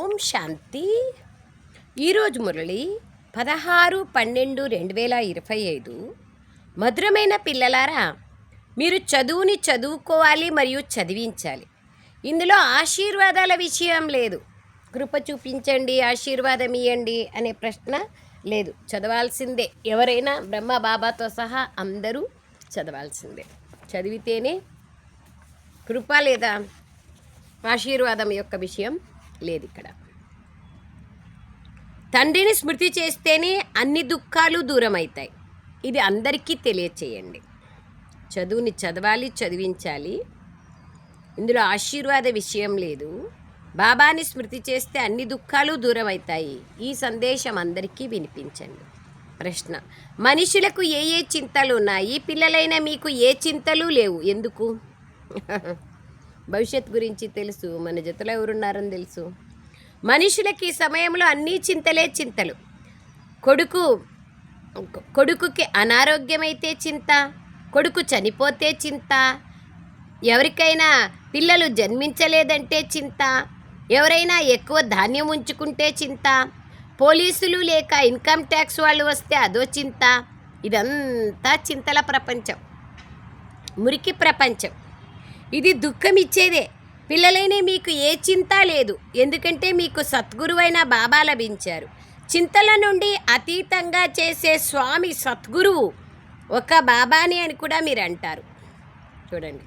ఓం శాంతి. ఈరోజు మురళి పదహారు పన్నెండు రెండు వేల ఇరవై ఐదు. మధురమైన పిల్లలారా మీరు చదువుని చదువుకోవాలి మరియు చదివించాలి. ఇందులో ఆశీర్వాదాల విషయం లేదు. కృప చూపించండి ఆశీర్వాదం ఇవ్వండి అనే ప్రశ్న లేదు. చదవాల్సిందే. ఎవరైనా బ్రహ్మ బాబాతో సహా అందరూ చదవాల్సిందే. చదివితేనే కృప లేదా ఆశీర్వాదం యొక్క విషయం లేదు ఇక్కడ తండ్రిని స్మృతి చేస్తేనే అన్ని దుఃఖాలు దూరం అవుతాయి ఇది అందరికీ తెలియచేయండి. చదువుని చదవాలి చదివించాలి. ఇందులో ఆశీర్వాద విషయం లేదు. బాబాని స్మృతి చేస్తే అన్ని దుఃఖాలు దూరం అవుతాయి ఈ సందేశం అందరికీ వినిపించండి. ప్రశ్న మనుషులకు ఏ ఏ చింతలు ఉన్నాయి? పిల్లలైన మీకు ఏ చింతలు లేవు? ఎందుకు? భవిష్యత్ గురించి తెలుసు మన జతలో ఎవరున్నారని తెలుసు. మనుషులకి ఈ సమయంలో అన్నీ చింతలే చింతలు. కొడుకు కొడుకుకి అనారోగ్యమైతే చింత కొడుకు చనిపోతే చింత ఎవరికైనా పిల్లలు జన్మించలేదంటే చింత ఎవరైనా ఎక్కువ ధాన్యం ఉంచుకుంటే చింత పోలీసులు లేక ఇన్కమ్ ట్యాక్స్ వాళ్ళు వస్తే అదో చింత ఇదంతా చింతల ప్రపంచం. మురికి ప్రపంచం. ఇది దుఃఖమిచ్చేదే. పిల్లలైన మీకు ఏ చింత లేదు. ఎందుకంటే మీకు సద్గురువైన బాబా లభించారు. చింతల నుండి అతీతంగా చేసే స్వామి సద్గురువు ఒక బాబాని అని కూడా మీరు అంటారు చూడండి.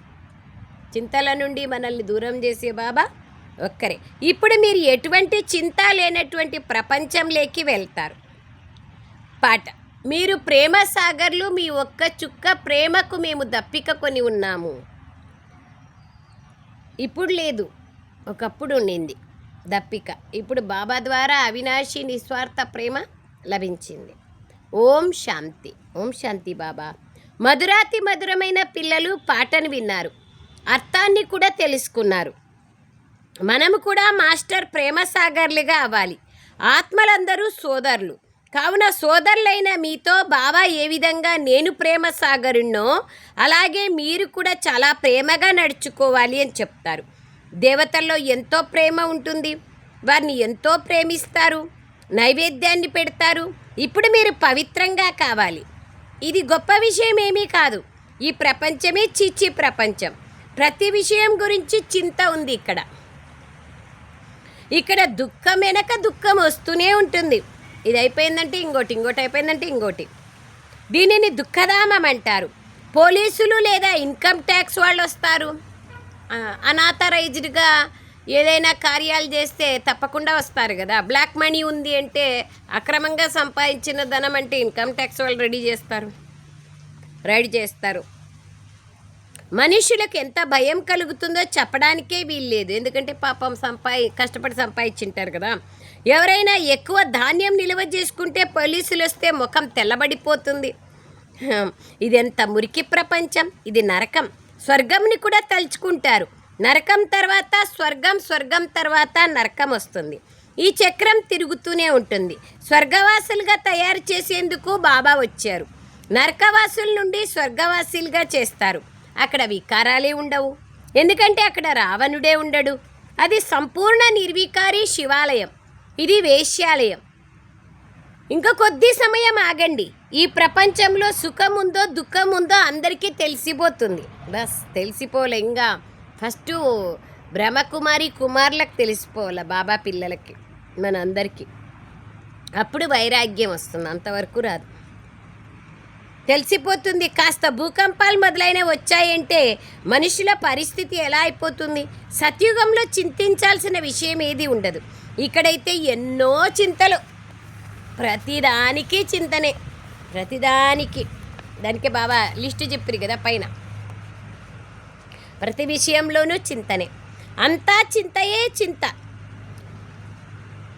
చింతల నుండి మనల్ని దూరం చేసే బాబా ఒక్కరే. ఇప్పుడు మీరు ఎటువంటి చింత లేనటువంటి ప్రపంచంలోకి వెళ్తారు. పాట. మీరు ప్రేమ సాగర్లు మీ ఒక్క చుక్క ప్రేమకు మేము దప్పిక కొని ఉన్నాము. ఇప్పుడు లేదు. ఒకప్పుడు ఉండింది. దప్పిక. ఇప్పుడు బాబా ద్వారా అవినాశి నిస్వార్థ ప్రేమ లభించింది. ఓం శాంతి. ఓం శాంతి బాబా. మధురాతి మధురమైన పిల్లలు పాటను విన్నారు. అర్థాన్ని కూడా తెలుసుకున్నారు. మనము కూడా మాస్టర్ ప్రేమ సాగర్లుగా అవ్వాలి. ఆత్మలందరూ సోదరులు. కావున సోదరులైన మీతో బాబా ఏ విధంగా నేను ప్రేమ సాగరున్నో అలాగే మీరు కూడా చాలా ప్రేమగా నడుచుకోవాలి అని చెప్తారు. దేవతల్లో ఎంతో ప్రేమ ఉంటుంది. వారిని ఎంతో ప్రేమిస్తారు. నైవేద్యాన్ని పెడతారు. ఇప్పుడు మీరు పవిత్రంగా కావాలి. ఇది గొప్ప విషయం ఏమీ కాదు. ఈ ప్రపంచమే చిచ్చి ప్రపంచం. ప్రతి విషయం గురించి చింత ఉంది ఇక్కడ. ఇక్కడ దుఃఖం వెనక దుఃఖం వస్తూనే ఉంటుంది. ఇది అయిపోయిందంటే ఇంకోటి ఇంకోటి అయిపోయిందంటే ఇంకోటి. దీనిని దుఃఖధామం అంటారు. పోలీసులు లేదా ఇన్కమ్ ట్యాక్స్ వాళ్ళు వస్తారు అనాథరైజ్డ్గా ఏదైనా కార్యాలు చేస్తే తప్పకుండా వస్తారు కదా. బ్లాక్ మనీ ఉంది అంటే అక్రమంగా సంపాదించిన ధనం అంటే ఇన్కమ్ ట్యాక్స్ వాళ్ళు రెడీ చేస్తారు. రెడీ చేస్తారు. మనుషులకు ఎంత భయం కలుగుతుందో చెప్పడానికే వీల్లేదు. ఎందుకంటే పాపం సంపాయి కష్టపడి సంపాదించింటారు కదా. ఎవరైనా ఎక్కువ ధాన్యం నిల్వ చేసుకుంటే పోలీసులు వస్తే ముఖం తెల్లబడిపోతుంది. ఇది ఎంత మురికి ప్రపంచం? ఇది నరకం. స్వర్గంని కూడా తలుచుకుంటారు. నరకం తర్వాత స్వర్గం స్వర్గం తర్వాత నరకం వస్తుంది. ఈ చక్రం తిరుగుతూనే ఉంటుంది. స్వర్గవాసులుగా తయారు చేసేందుకు బాబా వచ్చారు. నరకవాసుల నుండి స్వర్గవాసులుగా చేస్తారు. అక్కడ వికారాలే ఉండవు. ఎందుకంటే అక్కడ రావణుడే ఉండడు. అది సంపూర్ణ నిర్వికారి శివాలయం. ఇది వేశ్యాలయం. ఇంకా కొద్ది సమయం ఆగండి. ఈ ప్రపంచంలో సుఖం ఉందో దుఃఖం ఉందో అందరికీ తెలిసిపోతుంది. బస్ తెలిసిపోలే ఇంకా ఫస్ట్ బ్రహ్మకుమారి కుమారులకు తెలిసిపోవాలి బాబా పిల్లలకి మన అందరికీ అప్పుడు వైరాగ్యం వస్తుంది. అంతవరకు రాదు. తెలిసిపోతుంది. కాస్త భూకంపాలు మొదలైన వచ్చాయంటే మనుషుల పరిస్థితి ఎలా అయిపోతుంది? సత్యుగంలో చింతించాల్సిన విషయం ఏది ఉండదు. ఇక్కడైతే ఎన్నో చింతలు. ప్రతిదానికి చింతనే. ప్రతిదానికి. దానికి బాబా లిస్టు చెప్పారు కదా పైన. ప్రతి విషయంలోనూ చింతనే. అంతా చింతయే చింత.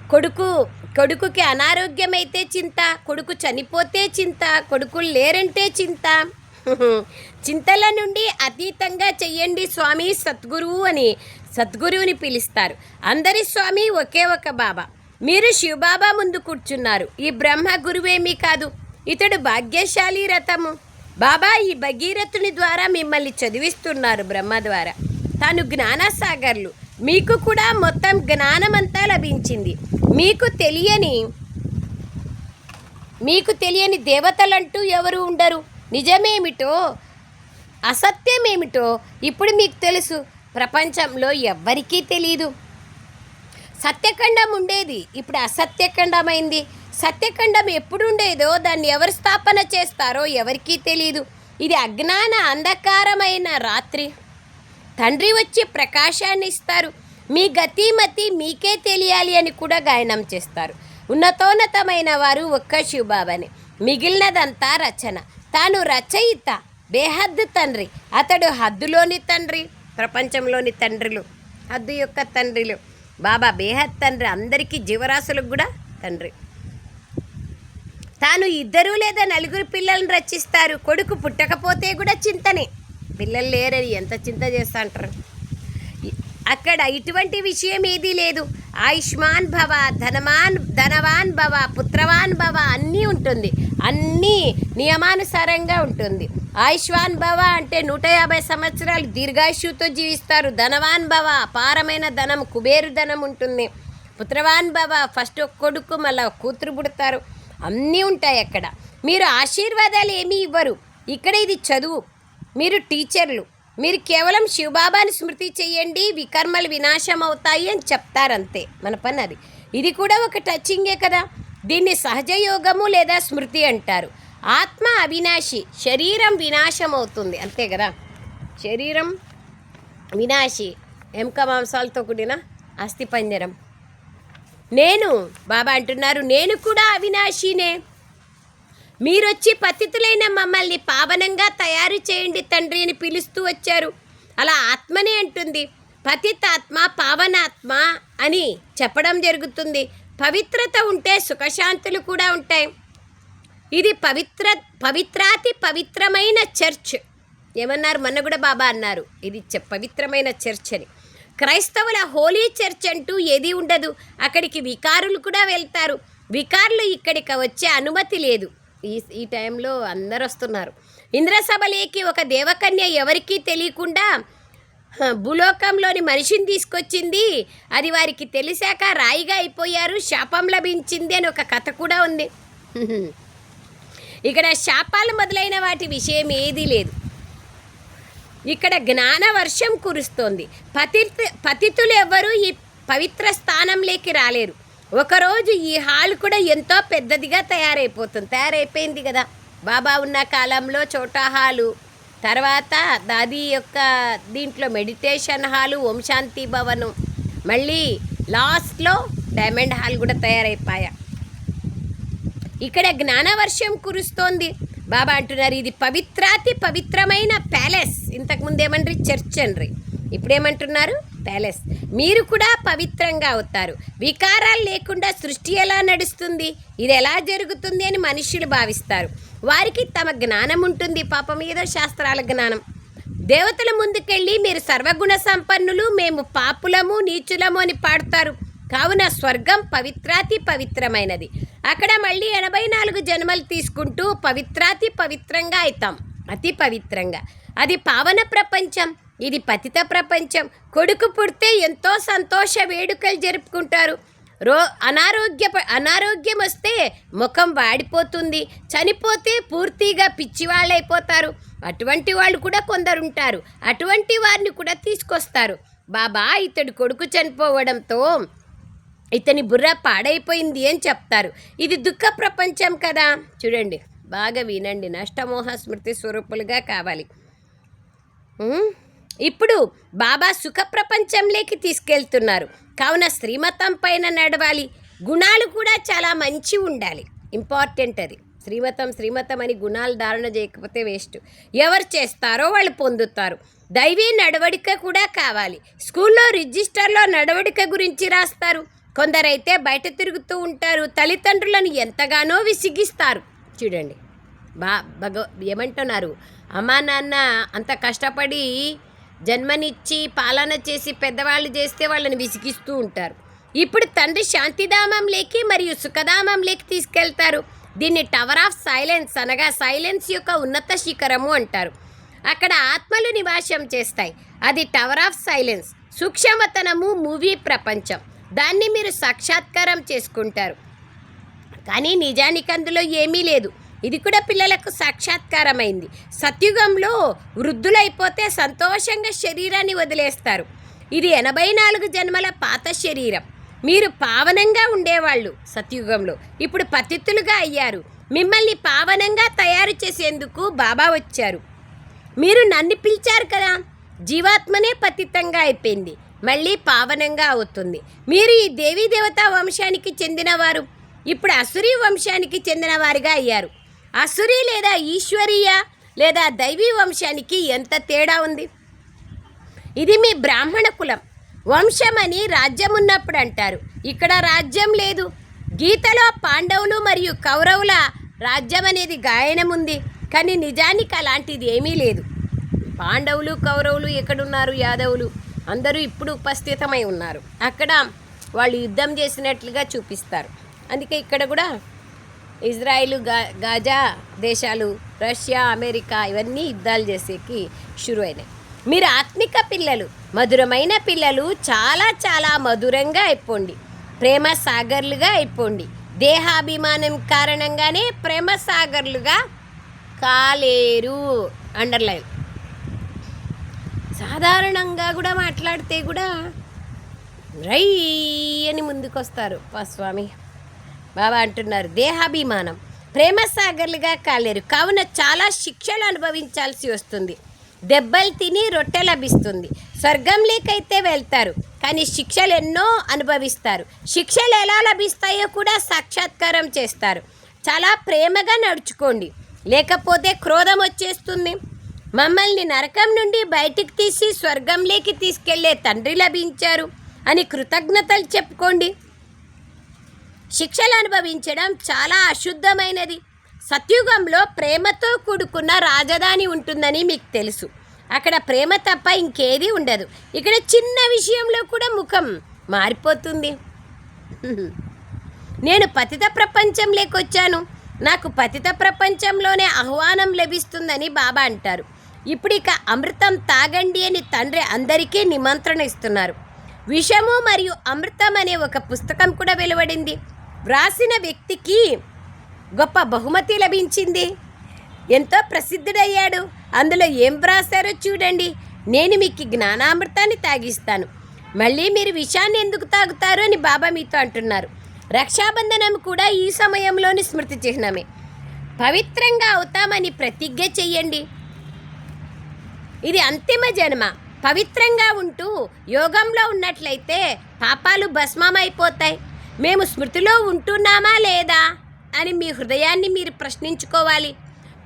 కొడుకు కొడుకుకి అనారోగ్యమైతే చింత కొడుకు చనిపోతే చింత కొడుకులు లేరంటే చింత. చింతల నుండి అతీతంగా చెయ్యండి స్వామి సద్గురువు అని సద్గురువుని పిలుస్తారు. అందరి స్వామి ఒకే ఒక బాబా. మీరు శివబాబా ముందు కూర్చున్నారు. ఈ బ్రహ్మ గురువేమీ కాదు. ఇతడు భాగ్యశాలి రథము. బాబా ఈ భగీరథుని ద్వారా మిమ్మల్ని చదివిస్తున్నారు బ్రహ్మ ద్వారా. తాను జ్ఞానసాగర్లు. మీకు కూడా మొత్తం జ్ఞానమంతా లభించింది. మీకు తెలియని మీకు తెలియని దేవతలంటూ ఎవరు ఉండరు. నిజమేమిటో అసత్యమేమిటో ఇప్పుడు మీకు తెలుసు. ప్రపంచంలో ఎవ్వరికీ తెలియదు సత్యఖండం ఉండేది ఇప్పుడు అసత్యఖండమైంది. సత్యఖండం ఎప్పుడు ఉండేదో దాన్ని ఎవరు స్థాపన చేస్తారో ఎవరికీ తెలియదు ఇది అజ్ఞాన అంధకారమైన రాత్రి. తండ్రి వచ్చి ప్రకాశాన్ని ఇస్తారు మీ గతిమతి మీకే తెలియాలి అని కూడా గాయనం చేస్తారు. ఉన్నతోన్నతమైన వారు ఒక్క శివబాబాని. మిగిలినదంతా రచన. తాను రచయిత బేహద్దు తండ్రి. అతడు హద్దులోని తండ్రి ప్రపంచంలోని తండ్రులు. హద్దు యొక్క తండ్రిలు. బాబా బేహద్ తండ్రి అందరికీ జీవరాశులకు కూడా తండ్రి. తాను ఇద్దరు లేదా నలుగురు పిల్లల్ని రచిస్తారు. కొడుకు పుట్టకపోతే కూడా చింతనే. పిల్లలు లేరని ఎంత చింత చేస్తా అంటారు? అక్కడ ఇటువంటి విషయం ఏదీ లేదు. ఆయుష్మాన్ భవ ధనమాన్ ధనవాన్ భవ పుత్రవాన్ భవ అన్నీ ఉంటుంది. అన్నీ నియమానుసారంగా ఉంటుంది. ఆయుష్వాన్ భవ అంటే నూట యాభై సంవత్సరాలు దీర్ఘాయుషుతో జీవిస్తారు. ధనవాన్ భవ అపారమైన ధనం కుబేరు ధనం ఉంటుంది. పుత్రవాన్ భవ ఫస్ట్ ఒక కొడుకు మళ్ళీ కూతురు పుడతారు. అన్నీ ఉంటాయి అక్కడ. మీరు ఆశీర్వాదాలు ఏమీ ఇవ్వరు. ఇక్కడ ఇది చదువు. మీరు టీచర్లు. మీరు కేవలం శివబాబాని స్మృతి చేయండి వికర్మలు వినాశం అవుతాయి అని చెప్తారంతే. మన పని అది. ఇది కూడా ఒక టచింగే కదా. దీన్ని సహజ యోగము లేదా స్మృతి అంటారు. ఆత్మ అవినాశి శరీరం వినాశం అవుతుంది. అంతే కదా? శరీరం వినాశి ఎముక మాంసాలతో కూడిన అస్థిపంజరం నేను బాబా అంటున్నారు నేను కూడా అవినాశినే. మీరొచ్చి పతితులైన మమ్మల్ని పావనంగా తయారు చేయండి తండ్రి అని పిలుస్తూ వచ్చారు. అలా ఆత్మనే అంటుంది. పతితాత్మ పావనాత్మ అని చెప్పడం జరుగుతుంది. పవిత్రత ఉంటే సుఖశాంతులు కూడా ఉంటాయి. ఇది పవిత్ర పవిత్రాతి పవిత్రమైన చర్చ్. ఏమన్నారు? మొన్న కూడా బాబా అన్నారు. ఇది చ- పవిత్రమైన చర్చ్ అని. క్రైస్తవుల హోలీ చర్చ్ అంటూ ఏది ఉండదు. అక్కడికి వికారులు కూడా వెళ్తారు. వికారులు ఇక్కడికి వచ్చే అనుమతి లేదు. ఈ ఈ టైంలో అందరు వస్తున్నారు ఇంద్రసభలేకి ఒక దేవకన్య ఎవరికీ తెలియకుండా భూలోకంలోని మనిషిని తీసుకొచ్చింది. అది వారికి తెలిసాక రాయిగా అయిపోయారు శాపం లభించింది అని ఒక కథ కూడా ఉంది. ఇక్కడ శాపాలు మొదలైన వాటి విషయం ఏదీ లేదు. ఇక్కడ జ్ఞాన వర్షం కురుస్తోంది. పతిత్ పతితులు ఎవ్వరూ ఈ పవిత్ర స్థానంలోకి రాలేరు. ఒకరోజు ఈ హాల్ కూడా ఎంతో పెద్దదిగా తయారైపోతుంది. తయారైపోయింది కదా. బాబా ఉన్న కాలంలో చోటా హాలు తర్వాత దాది యొక్క దీంట్లో మెడిటేషన్ హాలు ఓం శాంతి భవనం మళ్ళీ లాస్ట్లో డైమండ్ హాల్ కూడా తయారైపోయా. ఇక్కడ జ్ఞానవర్షం కురుస్తోంది. బాబా అంటున్నారు ఇది పవిత్రాతి పవిత్రమైన ప్యాలెస్. ఇంతకుముందు ఏమంటారు చర్చ్ అండ్రి. ఇప్పుడేమంటున్నారు? ప్యాలెస్. మీరు కూడా పవిత్రంగా అవుతారు. వికారాలు లేకుండా సృష్టి ఎలా నడుస్తుంది? ఇది ఎలా జరుగుతుంది అని మనుష్యులు భావిస్తారు. వారికి తమ జ్ఞానం ఉంటుంది. పాపం ఏదో శాస్త్రాల జ్ఞానం. దేవతల ముందుకెళ్ళి మీరు సర్వగుణ సంపన్నులు మేము పాపులము నీచులము అని పాడతారు. కావున స్వర్గం పవిత్రాతి పవిత్రమైనది. అక్కడ మళ్ళీ ఎనభై నాలుగు జన్మలు తీసుకుంటూ పవిత్రాతి పవిత్రంగా అవుతాం అతి పవిత్రంగా. అది పావన ప్రపంచం. ఇది పతిత ప్రపంచం. కొడుకు పుడితే ఎంతో సంతోష వేడుకలు జరుపుకుంటారు. రో అనారోగ్య అనారోగ్యం వస్తే ముఖం వాడిపోతుంది. చనిపోతే పూర్తిగా పిచ్చివాళ్ళైపోతారు. అటువంటి వాళ్ళు కూడా కొందరు ఉంటారు అటువంటి వారిని కూడా తీసుకొస్తారు. బాబా ఇతడు కొడుకు చనిపోవడంతో ఇతని బుర్ర పాడైపోయింది అని చెప్తారు. ఇది దుఃఖ ప్రపంచం కదా. చూడండి బాగా వినండి. నష్టమోహ స్మృతి స్వరూపులుగా కావాలి. ఇప్పుడు బాబా సుఖ ప్రపంచంలోకి తీసుకెళ్తున్నారు. కావున శ్రీమతం పైన నడవాలి. గుణాలు కూడా చాలా మంచి ఉండాలి. ఇంపార్టెంట్ అది. శ్రీమతం శ్రీమతం అని గుణాలు ధారణ చేయకపోతే వేస్ట్. ఎవరు చేస్తారో వాళ్ళు పొందుతారు. దైవీ నడవడిక కూడా కావాలి. స్కూల్లో రిజిస్టర్లో నడవడిక గురించి రాస్తారు. కొందరైతే బయట తిరుగుతూ ఉంటారు. తల్లిదండ్రులను ఎంతగానో విసిగిస్తారు. చూడండి. బా భగ ఏమంటున్నారు? అమ్మా నాన్న అంత కష్టపడి జన్మనిచ్చి పాలన చేసి పెద్దవాళ్ళు చేస్తే వాళ్ళని విసిగిస్తూ ఉంటారు. ఇప్పుడు తండ్రి శాంతిధామంలోకి మరియు సుఖధామంలోకి తీసుకెళ్తారు. దీన్ని టవర్ ఆఫ్ సైలెన్స్ అనగా సైలెన్స్ యొక్క ఉన్నత శిఖరము అంటారు. అక్కడ ఆత్మలు నివాసం చేస్తాయి. అది టవర్ ఆఫ్ సైలెన్స్ సూక్ష్మతనము మూవీ ప్రపంచం. దాన్ని మీరు సాక్షాత్కారం చేసుకుంటారు. కానీ నిజానికి అందులో ఏమీ లేదు. ఇది కూడా పిల్లలకు సాక్షాత్కారమైంది. సత్యుగంలో వృద్ధులైపోతే సంతోషంగా శరీరాన్ని వదిలేస్తారు. ఇది ఎనభై నాలుగు జన్మల పాత శరీరం. మీరు పావనంగా ఉండేవాళ్ళు సత్యుగంలో. ఇప్పుడు పతితులుగా అయ్యారు. మిమ్మల్ని పావనంగా తయారు చేసేందుకు బాబా వచ్చారు. మీరు నన్ను పిలిచారు కదా. జీవాత్మనే పతితంగా అయిపోయింది. మళ్ళీ పావనంగా అవుతుంది. మీరు ఈ దేవీ దేవతా వంశానికి చెందినవారు. ఇప్పుడు అసురీ వంశానికి చెందినవారిగా అయ్యారు. అసురి లేదా ఈశ్వరీయ లేదా దైవీ వంశానికి ఎంత తేడా ఉంది? ఇది మీ బ్రాహ్మణ కులం. వంశం అని రాజ్యం ఉన్నప్పుడు అంటారు ఇక్కడ రాజ్యం లేదు. గీతలో పాండవులు మరియు కౌరవుల రాజ్యం అనేది గాయనం ఉంది కానీ నిజానికి అలాంటిది ఏమీ లేదు. పాండవులు కౌరవులు ఎక్కడున్నారు? యాదవులు అందరూ ఇప్పుడు ఉపస్థితమై ఉన్నారు. అక్కడ వాళ్ళు యుద్ధం చేసినట్లుగా చూపిస్తారు. అందుకే ఇక్కడ కూడా ఇజ్రాయిల్గా గాజా దేశాలు రష్యా అమెరికా ఇవన్నీ యుద్ధాలు చేసేకి షురు అయినాయి మీరు ఆత్మిక పిల్లలు మధురమైన పిల్లలు చాలా చాలా మధురంగా అయిపోండి. ప్రేమ సాగర్లుగా అయిపోండి. దేహాభిమానం కారణంగానే ప్రేమ సాగర్లుగా కాలేరు. అండర్లైన్. సాధారణంగా కూడా మాట్లాడితే కూడా రై అని ముందుకొస్తారు. పా స్వామి బాబా అంటున్నారు దేహాభిమానం. ప్రేమ సాగర్లుగా కాలేరు. కావున చాలా శిక్షలు అనుభవించాల్సి వస్తుంది. దెబ్బలు తిని రొట్టె లభిస్తుంది. స్వర్గంలోకైతే వెళ్తారు కానీ శిక్షలు ఎన్నో అనుభవిస్తారు. శిక్షలు ఎలా లభిస్తాయో కూడా సాక్షాత్కారం చేస్తారు. చాలా ప్రేమగా నడుచుకోండి. లేకపోతే క్రోధం వచ్చేస్తుంది. మమ్మల్ని నరకం నుండి బయటికి తీసి స్వర్గంలోకి తీసుకెళ్ళే తండ్రి లభించారు అని కృతజ్ఞతలు చెప్పుకోండి. శిక్షలు అనుభవించడం చాలా అశుద్ధమైనది. సత్యుగంలో ప్రేమతో కూడుకున్న రాజధాని ఉంటుందని మీకు తెలుసు. అక్కడ ప్రేమ తప్ప ఇంకేది ఉండదు. ఇక్కడ చిన్న విషయంలో కూడా ముఖం మారిపోతుంది. నేను పతిత ప్రపంచంలోకి వచ్చాను. నాకు పతిత ప్రపంచంలోనే ఆహ్వానం లభిస్తుందని బాబా అంటారు. ఇప్పుడు ఇక అమృతం తాగండి అని తండ్రి అందరికీ నిమంత్రణ ఇస్తున్నారు. విషము మరియు అమృతం అనే ఒక పుస్తకం కూడా వెలువడింది. వ్రాసిన వ్యక్తికి గొప్ప బహుమతి లభించింది. ఎంతో ప్రసిద్ధుడయ్యాడు. అందులో ఏం వ్రాసారో చూడండి. నేను మీకు జ్ఞానామృతాన్ని తాగిస్తాను. మళ్ళీ మీరు విషాన్ని ఎందుకు తాగుతారు అని బాబా మీతో అంటున్నారు. రక్షాబంధనం కూడా ఈ సమయంలోని స్మృతి చిహ్నమే. పవిత్రంగా అవుతామని ప్రతిజ్ఞ చెయ్యండి. ఇది అంతిమ జన్మ. పవిత్రంగా ఉంటూ యోగంలో ఉన్నట్లయితే పాపాలు భస్మమైపోతాయి. మేము స్మృతిలో ఉంటున్నామా లేదా అని మీ హృదయాన్ని మీరు ప్రశ్నించుకోవాలి.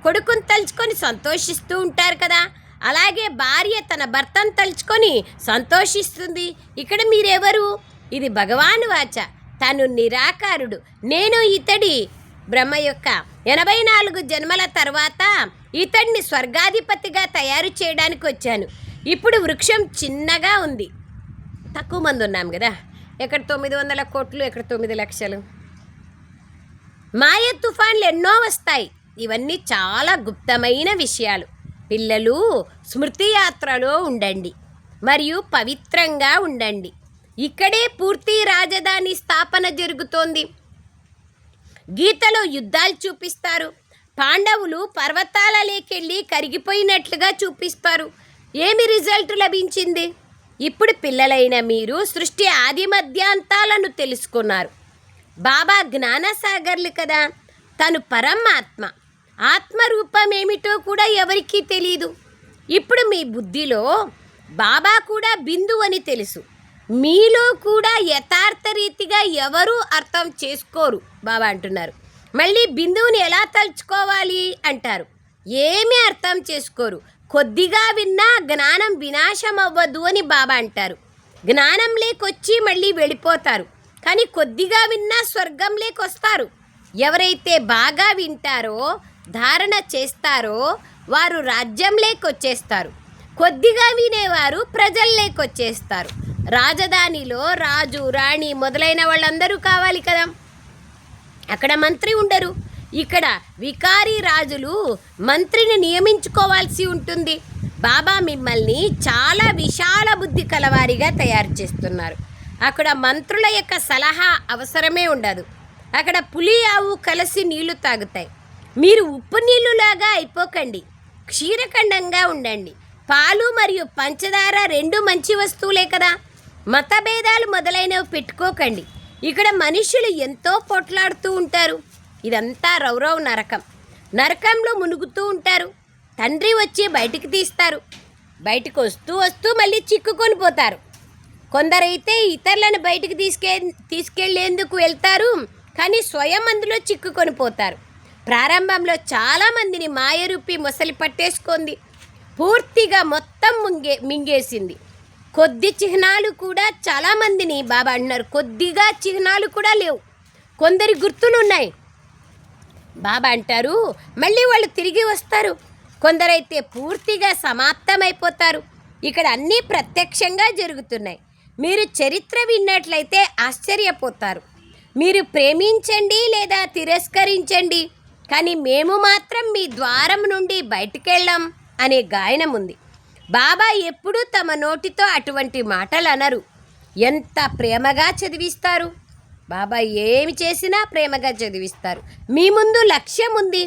కొడుకును తలుచుకొని సంతోషిస్తూ ఉంటారు కదా. అలాగే భార్య తన భర్తను తలుచుకొని సంతోషిస్తుంది. ఇక్కడ మీరెవరు? ఇది భగవాను వాచ. తను నిరాకారుడు. నేను ఇతడి. బ్రహ్మ యొక్క ఎనభై నాలుగు జన్మల తర్వాత ఇతడిని స్వర్గాధిపతిగా తయారు చేయడానికి వచ్చాను. ఇప్పుడు వృక్షం చిన్నగా ఉంది. తక్కువ మంది ఉన్నాం కదా. ఎక్కడ తొమ్మిది వందల కోట్లు ఎక్కడ తొమ్మిది లక్షలు. మాయ తుఫాన్లు ఎన్నో వస్తాయి. ఇవన్నీ చాలా గుప్తమైన విషయాలు. పిల్లలు స్మృతి యాత్రలో ఉండండి. మరియు పవిత్రంగా ఉండండి. ఇక్కడే పూర్తి రాజధాని స్థాపన జరుగుతోంది. గీతలో యుద్ధాలు చూపిస్తారు. పాండవులు పర్వతాలలోకెళ్ళి కరిగిపోయినట్లుగా చూపిస్తారు. ఏమి రిజల్ట్ లభించింది? ఇప్పుడు పిల్లలైన మీరు సృష్టి ఆది మధ్యాంతాలను తెలుసుకున్నారు. బాబా జ్ఞానసాగర్లు కదా. తను పరమాత్మ. ఆత్మ రూపం ఏమిటో కూడా ఎవరికీ తెలియదు ఇప్పుడు మీ బుద్ధిలో బాబా కూడా బిందు అని తెలుసు. మీలో కూడా యథార్థ రీతిగా ఎవరూ అర్థం చేసుకోరు బాబా అంటున్నారు. మళ్ళీ బిందువుని ఎలా తలుచుకోవాలి అంటారు. ఏమీ అర్థం చేసుకోరు. కొద్దిగా విన్నా జ్ఞానం వినాశం అవ్వదు అని బాబా అంటారు. జ్ఞానం లేకొచ్చి మళ్ళీ వెళ్ళిపోతారు. కానీ కొద్దిగా విన్నా స్వర్గం లేకొస్తారు. ఎవరైతే బాగా వింటారో ధారణ చేస్తారో వారు రాజ్యం లేకొచ్చేస్తారు. కొద్దిగా వినేవారు ప్రజల్లోకొచ్చేస్తారు రాజధానిలో రాజు రాణి మొదలైన వాళ్ళందరూ కావాలి కదా. అక్కడ మంత్రి ఉండరు. ఇక్కడ వికారీ రాజులు మంత్రిని నియమించుకోవాల్సి ఉంటుంది. బాబా మిమ్మల్ని చాలా విశాల బుద్ధి కలవారిగా తయారు చేస్తున్నారు. అక్కడ మంత్రుల యొక్క సలహా అవసరమే ఉండదు. అక్కడ పులి ఆవు కలిసి నీళ్ళు తాగుతాయి. మీరు ఉప్పు నీళ్ళులాగా అయిపోకండి. క్షీరఖండంగా ఉండండి. పాలు మరియు పంచదార రెండు మంచి వస్తువులే కదా. మతభేదాలు మొదలైనవి పెట్టుకోకండి. ఇక్కడ మనుషులు ఎంతో పొట్లాడుతూ ఉంటారు. ఇదంతా రౌరవ్ నరకం. నరకంలో మునుగుతూ ఉంటారు. తండ్రి వచ్చి బయటికి తీస్తారు. బయటకు వస్తూ వస్తూ మళ్ళీ చిక్కుకొని పోతారు. కొందరైతే ఇతరులను బయటికి తీసుకె తీసుకెళ్ళేందుకు వెళ్తారు. కానీ స్వయం అందులో చిక్కుకొని పోతారు. ప్రారంభంలో చాలామందిని మాయరూపి మొసలి పట్టేసుకుంది. పూర్తిగా మొత్తం ముంగే మింగేసింది. కొద్ది చిహ్నాలు కూడా చాలామందిని బాబా అంటున్నారు కొద్దిగా చిహ్నాలు కూడా లేవు. కొందరి గుర్తులు ఉన్నాయి బాబా అంటారు మళ్ళీ వాళ్ళు తిరిగి వస్తారు. కొందరైతే పూర్తిగా సమాప్తమైపోతారు. ఇక్కడ అన్నీ ప్రత్యక్షంగా జరుగుతున్నాయి. మీరు చరిత్ర విన్నట్లయితే ఆశ్చర్యపోతారు. మీరు ప్రేమించండి లేదా తిరస్కరించండి కానీ మేము మాత్రం మీ ద్వారం నుండి బయటికెళ్ళాం అనే గాయనం ఉంది. బాబా ఎప్పుడూ తమ నోటితో అటువంటి మాటలు అనరు. ఎంత ప్రేమగా చదివిస్తారు. బాబాయ్ ఏమి చేసినా ప్రేమగా చదివిస్తారు. మీ ముందు లక్ష్యం ఉంది.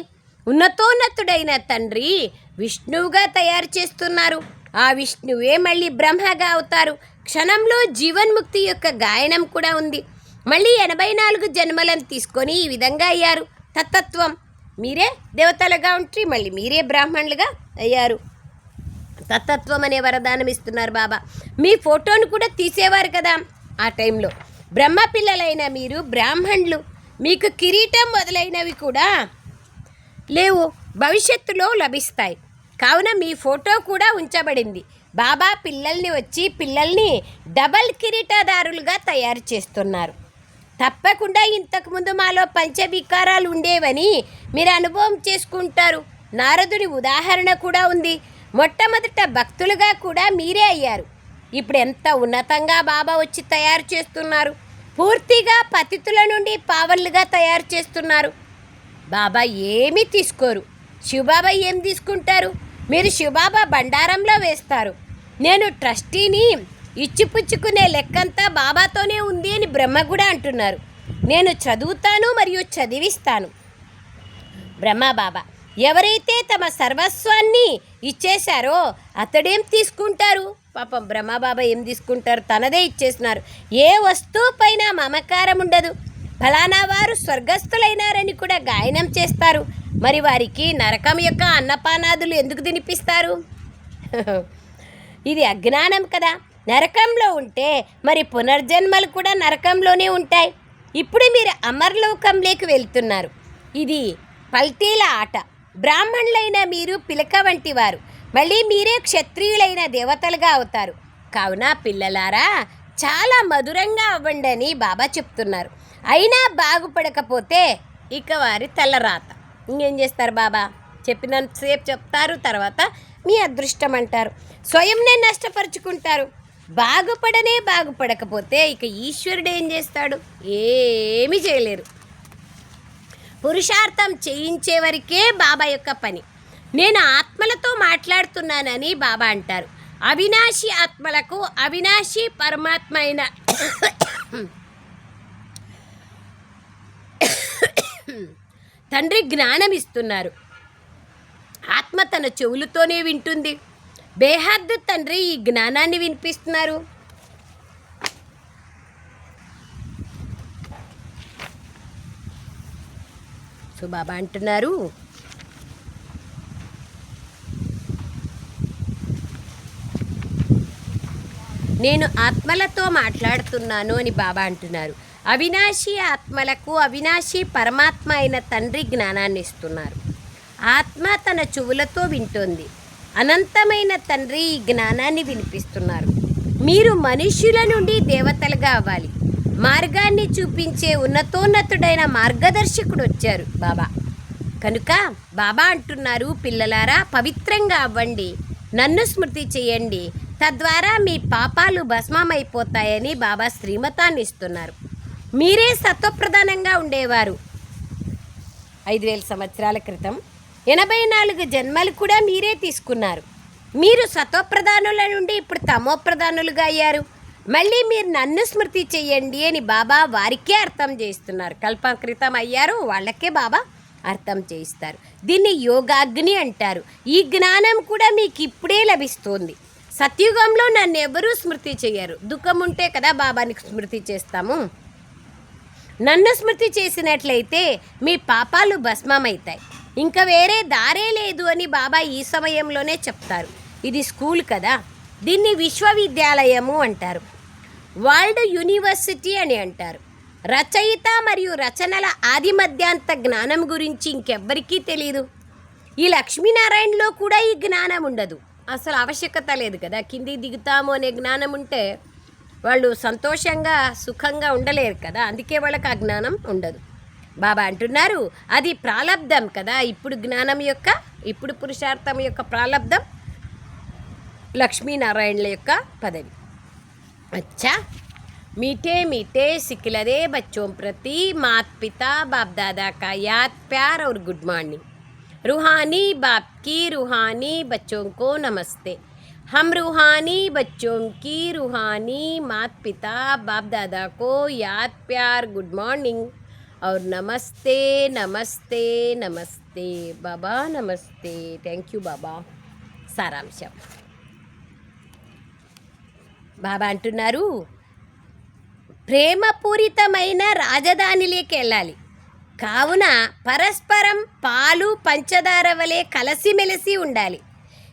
ఉన్నతోన్నతుడైన తండ్రి విష్ణువుగా తయారు చేస్తున్నారు. ఆ విష్ణువే మళ్ళీ బ్రహ్మగా అవుతారు. క్షణంలో జీవన్ముక్తి యొక్క గాయనం కూడా ఉంది. మళ్ళీ ఎనభై నాలుగు జన్మలను తీసుకొని ఈ విధంగా అయ్యారు. తత్తత్వం. మీరే దేవతలుగా ఉంటే మళ్ళీ మీరే బ్రాహ్మణులుగా అయ్యారు. తత్తత్వం అనే వరదానం ఇస్తున్నారు బాబా. మీ ఫోటోను కూడా తీసేవారు కదా ఆ టైంలో. బ్రహ్మ పిల్లలైన మీరు బ్రాహ్మణులు మీకు కిరీటం మొదలైనవి కూడా లేవు భవిష్యత్తులో లభిస్తాయి. కావున మీ ఫోటో కూడా ఉంచబడింది. బాబా పిల్లల్ని వచ్చి పిల్లల్ని డబల్ కిరీటదారులుగా తయారు చేస్తున్నారు. తప్పకుండా ఇంతకుముందు మాలో పంచవికారాలు ఉండేవని మీరు అనుభవం చేసుకుంటారు. నారదుడి ఉదాహరణ కూడా ఉంది. మొట్టమొదట భక్తులుగా కూడా మీరే అయ్యారు. ఇప్పుడు ఎంత ఉన్నతంగా బాబా వచ్చి తయారు చేస్తున్నారు. పూర్తిగా పతితుల నుండి పావన్లుగా తయారు చేస్తున్నారు. బాబా ఏమీ తీసుకోరు. శివబాబా ఏం తీసుకుంటారు? మీరు శివబాబా బండారంలో వేస్తారు. నేను ట్రస్టీని ఇచ్చిపుచ్చుకునే లెక్కంతా బాబాతోనే ఉంది అని బ్రహ్మ కూడా అంటున్నారు. నేను చదువుతాను మరియు చదివిస్తాను. బ్రహ్మ బాబా ఎవరైతే తమ సర్వస్వాన్ని ఇచ్చేశారో అతడేం తీసుకుంటారు? పాపం బ్రహ్మబాబా ఏం తీసుకుంటారు? తనదే ఇచ్చేసినారు ఏ వస్తువు పైన మమకారం ఉండదు. ఫలానా వారు స్వర్గస్థులైనారని కూడా గాయనం చేస్తారు. మరి వారికి నరకం యొక్క అన్నపానాదులు ఎందుకు తినిపిస్తారు? ఇది అజ్ఞానం కదా. నరకంలో ఉంటే మరి పునర్జన్మలు కూడా నరకంలోనే ఉంటాయి. ఇప్పుడు మీరు అమర్లోకంలోకి వెళ్తున్నారు. ఇది పల్టీల ఆట. బ్రాహ్మణులైన మీరు పిలక వంటి వారు మళ్ళీ మీరే క్షత్రియులైన దేవతలుగా అవుతారు. కావున పిల్లలారా చాలా మధురంగా అవ్వండి అని బాబా చెప్తున్నారు. అయినా బాగుపడకపోతే ఇక వారి తలరాత. ఇంకేం చేస్తారు బాబా? చెప్పినంతసేపు చెప్తారు తర్వాత మీ అదృష్టం అంటారు. స్వయంనే నష్టపరుచుకుంటారు. బాగుపడనే బాగుపడకపోతే ఇక ఈశ్వరుడు ఏం చేస్తాడు? ఏమీ చేయలేరు. పురుషార్థం చేయించే వరకే బాబా యొక్క పని. నేను ఆత్మలతో మాట్లాడుతున్నానని బాబా అంటారు. అవినాశి ఆత్మలకు అవినాశి పరమాత్మ అయిన తండ్రి జ్ఞానం ఇస్తున్నారు. ఆత్మ తన చెవులతోనే వింటుంది. బేహద్దు తండ్రి ఈ జ్ఞానాన్ని వినిపిస్తున్నారు. సో బాబా అంటున్నారు నేను ఆత్మలతో మాట్లాడుతున్నాను అని బాబా అంటున్నారు. అవినాశి ఆత్మలకు అవినాశి పరమాత్మ అయిన తండ్రి జ్ఞానాన్ని ఇస్తున్నారు. ఆత్మ తన చెవులతో వింటోంది. అనంతమైన తండ్రి ఈ జ్ఞానాన్ని వినిపిస్తున్నారు. మీరు మనుష్యుల నుండి దేవతలుగా అవ్వాలి. మార్గాన్ని చూపించే ఉన్నతోన్నతుడైన మార్గదర్శకుడు వచ్చారు బాబా. కనుక బాబా అంటున్నారు పిల్లలారా పవిత్రంగా అవ్వండి. నన్ను స్మృతి చేయండి. తద్వారా మీ పాపాలు భస్మమైపోతాయని బాబా శ్రీమతాన్ని ఇస్తున్నారు మీరే సత్వప్రధానంగా ఉండేవారు. ఐదు వేల సంవత్సరాల క్రితం ఎనభై నాలుగు జన్మలు కూడా మీరే తీసుకున్నారు. మీరు సత్వప్రధానుల నుండి ఇప్పుడు తమోప్రధానులుగా అయ్యారు. మళ్ళీ మీరు నన్ను స్మృతి చెయ్యండి అని బాబా వారికే అర్థం చేస్తున్నారు కల్పకృతం అయ్యారు వాళ్ళకే బాబా అర్థం చేయిస్తారు. దీన్ని యోగాగ్ని అంటారు. ఈ జ్ఞానం కూడా మీకు ఇప్పుడే లభిస్తుంది. సత్యుగంలో నన్ను ఎవరూ స్మృతి చేయరు దుఃఖం ఉంటే కదా బాబానికి స్మృతి చేస్తాము. నన్ను స్మృతి చేసినట్లయితే మీ పాపాలు భస్మమవుతాయి ఇంకా వేరే దారే లేదు అని బాబా ఈ సమయంలోనే చెప్తారు. ఇది స్కూల్ కదా. దీన్ని విశ్వవిద్యాలయము అంటారు. వరల్డ్ యూనివర్సిటీ అని అంటారు. రచయిత మరియు రచనల ఆది మధ్యాంత జ్ఞానం గురించి ఇంకెవ్వరికీ తెలియదు ఈ లక్ష్మీనారాయణలో కూడా ఈ జ్ఞానం ఉండదు అసలు ఆవశ్యకత లేదు కదా కింది దిగుతాము అనే జ్ఞానం ఉంటే వాళ్ళు సంతోషంగా సుఖంగా ఉండలేరు కదా అందుకే వాళ్ళకి ఆ జ్ఞానం ఉండదు బాబా అంటున్నారు అది ప్రాలబ్ధం కదా ఇప్పుడు జ్ఞానం యొక్క ఇప్పుడు పురుషార్థం యొక్క ప్రాలబ్ధం లక్ష్మీనారాయణల యొక్క పదవి अच्छा मीठे मीठे सिकलरे बच्चों प्रति मात पिता बाप दादा का याद प्यार और गुड मॉर्निंग रूहानी बाप की रूहानी बच्चों को नमस्ते हम रूहानी बच्चों की रूहानी मात पिता बाप दादा को याद प्यार गुड मॉर्निंग और नमस्ते नमस्ते नमस्ते बाबा नमस्ते थैंक यू बाबा సారాంశం బాబా అంటున్నారు ప్రేమపూరితమైన రాజధానిలోకి వెళ్ళాలి కావున పరస్పరం పాలు పంచదార వలె కలిసిమెలిసి ఉండాలి.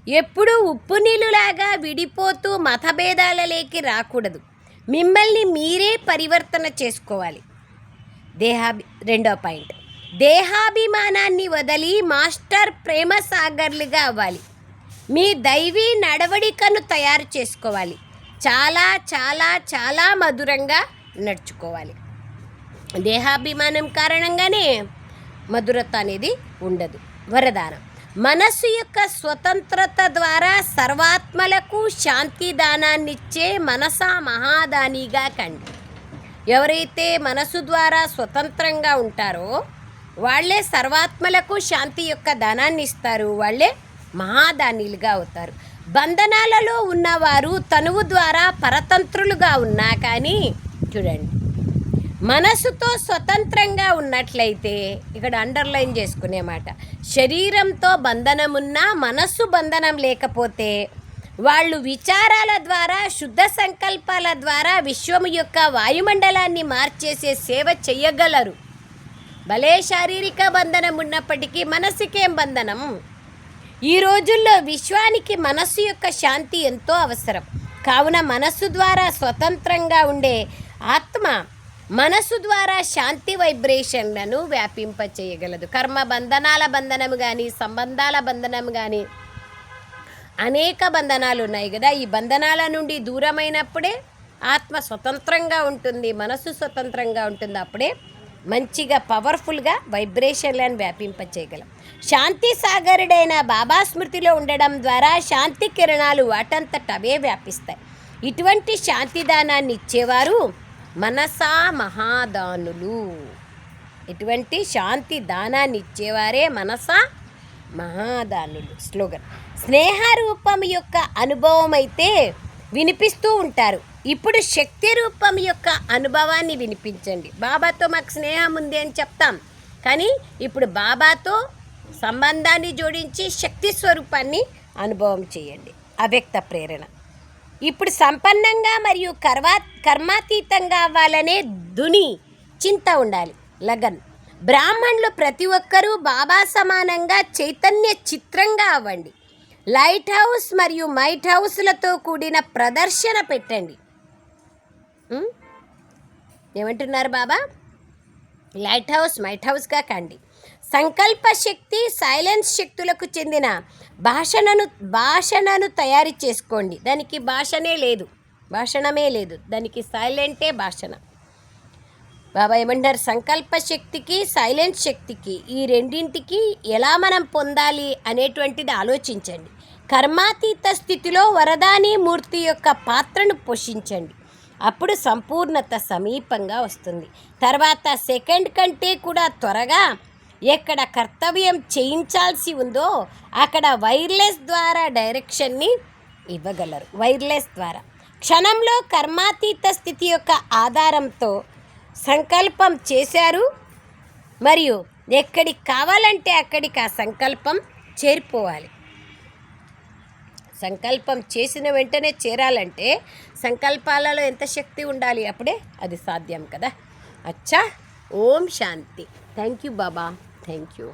ఎప్పుడూ ఉప్పు నీళ్ళులాగా విడిపోతూ మతభేదాలలోకి రాకూడదు. మిమ్మల్ని మీరే పరివర్తన చేసుకోవాలి. దేహాభి రెండో పాయింట్. దేహాభిమానాన్ని వదిలి మాస్టర్ ప్రేమ సాగర్లుగా అవ్వాలి. మీ దైవీ నడవడికను తయారు చేసుకోవాలి. చాలా చాలా చాలా మధురంగా నడుచుకోవాలి. దేహాభిమానం కారణంగానే మధురత అనేది ఉండదు. వరదానం. మనస్సు యొక్క స్వతంత్రత ద్వారా సర్వాత్మలకు శాంతి దానాన్నిచ్చే మనసా మహాదానిగా కండి. ఎవరైతే మనసు ద్వారా స్వతంత్రంగా ఉంటారో వాళ్ళే సర్వాత్మలకు శాంతి యొక్క దానాన్ని ఇస్తారు వాళ్ళే మహాదానిలుగా అవుతారు. బంధనాలలో ఉన్నవారు తనువు ద్వారా పరతంత్రులుగా ఉన్నా కానీ చూడండి మనసుతో స్వతంత్రంగా ఉన్నట్లయితే ఇక్కడ అండర్లైన్ చేసుకునే మాట శరీరంతో బంధనమున్నా మనస్సు బంధనం లేకపోతే వాళ్ళు విచారాల ద్వారా శుద్ధ సంకల్పాల ద్వారా విశ్వము యొక్క వాయుమండలాన్ని మార్చేసే సేవ చెయ్యగలరు భలే శారీరక బంధనం ఉన్నప్పటికీ మనసుకేం బంధనం? ఈ రోజుల్లో విశ్వానికి మనస్సు యొక్క శాంతి ఎంతో అవసరం. కావున మనస్సు ద్వారా స్వతంత్రంగా ఉండే ఆత్మ మనస్సు ద్వారా శాంతి వైబ్రేషన్లను వ్యాపింప చేయగలదు కర్మ బంధనాల బంధనము కానీ సంబంధాల బంధనం కానీ అనేక బంధనాలు ఉన్నాయి కదా. ఈ బంధనాల నుండి దూరమైనప్పుడే ఆత్మ స్వతంత్రంగా ఉంటుంది మనసు స్వతంత్రంగా ఉంటుంది. అప్పుడే మంచిగా పవర్ఫుల్గా వైబ్రేషన్లను వ్యాపింప చేయగలం శాంతి సాగరుడైన బాబా స్మృతిలో ఉండడం ద్వారా శాంతి కిరణాలు వాటంతట అవే వ్యాపిస్తాయి. ఇటువంటి శాంతిదానాన్ని ఇచ్చేవారు మనసా మహాదానులు. ఇటువంటి శాంతి దానాన్ని ఇచ్చేవారే మనసా మహాదానులు. స్లోగన్. స్నేహరూపం యొక్క అనుభవం అయితే వినిపిస్తూ ఉంటారు. ఇప్పుడు శక్తి రూపం యొక్క అనుభవాన్ని వినిపించండి. బాబాతో మాకు స్నేహం ఉంది అని చెప్తాం. కానీ ఇప్పుడు బాబాతో సంబంధాన్ని జోడించి శక్తి స్వరూపాన్ని అనుభవం చేయండి. అవ్యక్త ప్రేరణ. ఇప్పుడు సంపన్నంగా మరియు కర్వా కర్మాతీతంగా అవ్వాలనే దుని చింత ఉండాలి. లగన్. బ్రాహ్మణులు ప్రతి ఒక్కరూ బాబా సమానంగా చైతన్య చిత్రంగా అవ్వండి. లైట్ హౌస్ మరియు మైట్ హౌస్లతో కూడిన ప్రదర్శన పెట్టండి. ఏమంటున్నారు బాబా? లైట్ హౌస్ మైట్ హౌస్గా కండి. సంకల్ప శక్తి సైలెన్స్ శక్తులకు చెందిన భాషణను భాషణను తయారు చేసుకోండి. దానికి భాషనే లేదు. భాషణమే లేదు. దానికి సైలెంటే భాషణ. బాబా ఏమంటారు? సంకల్ప శక్తికి సైలెన్స్ శక్తికి ఈ రెండింటికి ఎలా మనం పొందాలి అనేటువంటిది ఆలోచించండి. కర్మాతీత స్థితిలో వరదాని మూర్తి యొక్క పాత్రను పోషించండి. అప్పుడు సంపూర్ణత సమీపంగా వస్తుంది. తర్వాత సెకండ్ కంటే కూడా త్వరగా ఎక్కడ కర్తవ్యం చేయించాల్సి ఉందో అక్కడ వైర్లెస్ ద్వారా డైరెక్షన్ని ఇవ్వగలరు. వైర్లెస్ ద్వారా. క్షణంలో కర్మాతీత స్థితి యొక్క ఆధారంతో సంకల్పం చేశారు. మరియు ఎక్కడికి కావాలంటే అక్కడికి ఆ సంకల్పం చేరిపోవాలి. సంకల్పం చేసిన వెంటనే చేరాలంటే సంకల్పాలలో ఎంత శక్తి ఉండాలి అప్పుడే అది సాధ్యం కదా. అచ్చా! Om Shanti. Thank you Baba. Thank you